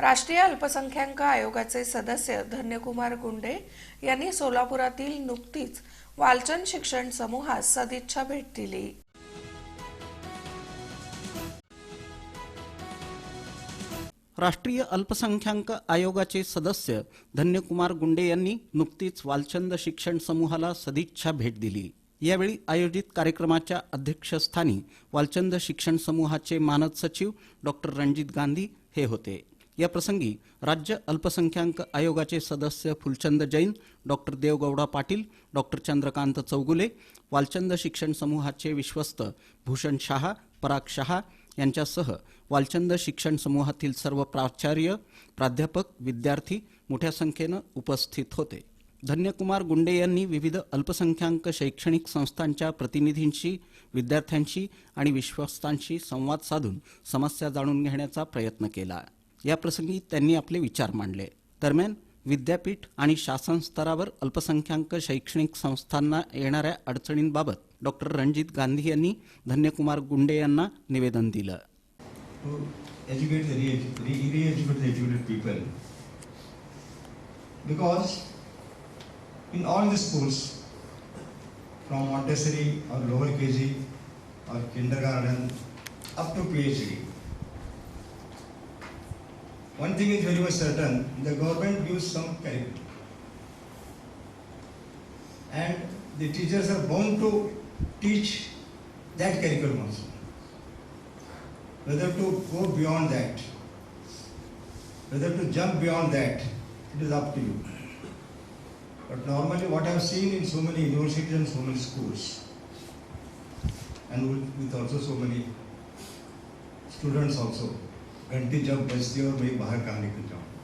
राष्ट्रीय अल्पसंख्याक आयोगाचे सदस्य धन्यकुमार गुंडे यांनी सोलापुरातील नुकतीच वालचंद शिक्षण समूहास सदिच्छा भेट दिली. राष्ट्रीय अल्पसंख्याक आयोगाचे सदस्य धन्यकुमार गुंडे यांनी नुकतीच वालचंद शिक्षण समूहाला सदिच्छा भेट दिली. यावेळी आयोजित कार्यक्रमाच्या अध्यक्षस्थानी वालचंद शिक्षण समूहाचे मानद सचिव डॉक्टर रणजित गांधी हे होते. या प्रसंगी राज्य अल्पसंख्याक आयोगाचे सदस्य फुलचंद जैन डॉक्टर देवगौडा पाटील डॉक्टर चंद्रकांत चौगुले वालचंद शिक्षण समूहाचे विश्वस्त भूषण शहा पराग शहा यांच्यासह वालचंद शिक्षण समूहातील सर्व प्राचार्य प्राध्यापक विद्यार्थी मोठ्या संख्येनं उपस्थित होते. धन्यकुमार गुंडे यांनी विविध अल्पसंख्याक शैक्षणिक संस्थांच्या प्रतिनिधींशी विद्यार्थ्यांशी आणि विश्वस्तांशी संवाद साधून समस्या जाणून घेण्याचा प्रयत्न केला. याप्रसंगी त्यांनी आपले विचार मांडले. दरम्यान विद्यापीठ आणि शासन स्तरावर अल्पसंख्याक शैक्षणिक संस्थांना येणाऱ्या अडचणींबाबत डॉक्टर रणजित गांधी यांनी धन्यकुमार गुंडे यांना निवेदन दिलं. from Montessori or lower KG or kindergarten up to PhD. One thing is very much certain, the government gives some curriculum. And the teachers are bound to teach that curriculum also whether to go beyond that, whether to jump beyond that, it is up to you. But normally, what I have seen in so many universities and so many schools, and with, with also so many students also, घंटी जब बजती और मैं बाहर कहाँ निकल जाऊँ।